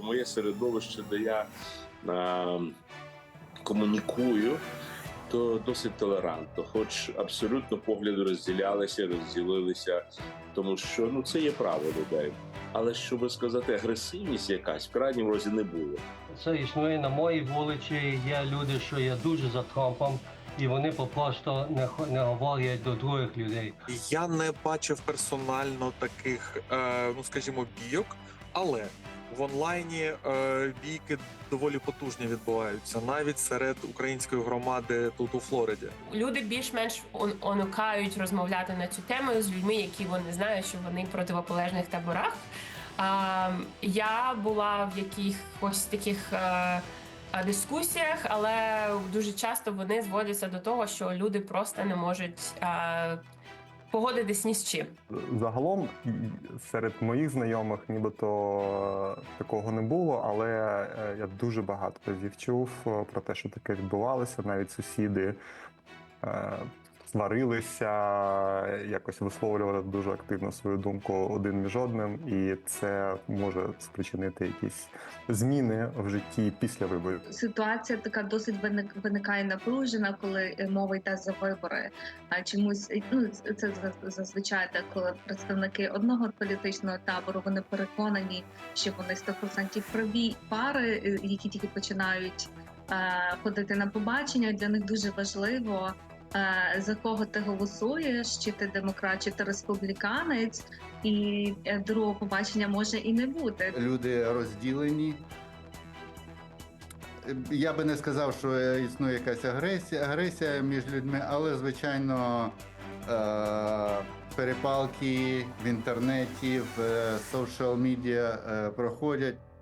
моє середовище, де я е, комунікую, то досить толерантно, хоч абсолютно погляди розділялися, розділилися, тому що ну це є право людей. Але щоб сказати, агресивність якась в крайньому разі не було. Це існує на моїй вулиці. Є люди, що є дуже за Трампом, і вони просто не, не говорять до других людей. Я не бачив персонально таких, е, ну скажімо, бійок, але в онлайні е, бійки доволі потужні відбуваються навіть серед української громади тут у Флориді. Люди більш-менш он- уникають розмовляти на цю тему з людьми, які вони знають, що вони в противополежних таборах. А, я була в якихось таких е, е, дискусіях, але дуже часто вони зводяться до того, що люди просто не можуть е, погодитись ні з чим. Загалом серед моїх знайомих нібито е, такого не було, але е, я дуже багато разів чув е, про те, що таке відбувалося. Навіть сусіди сварилися, якось висловлювали дуже активно свою думку один між одним, і це може спричинити якісь зміни в житті після виборів. ситуація така досить виник- виникає напружена, коли мова йде за вибори. А чомусь ну це зазвичай так, коли представники одного політичного табору вони переконані, що вони 100% праві пари, е, які тільки починають ходити на побачення. Для них дуже важливо. Е, За кого ти голосуєш, чи ти демократ, чи ти республіканець, і е, другого побачення може і не бути. люди розділені. Я би не сказав, що існує якась агресія, агресія між людьми, але звичайно е, перепалки в інтернеті, в соціал медіа проходять.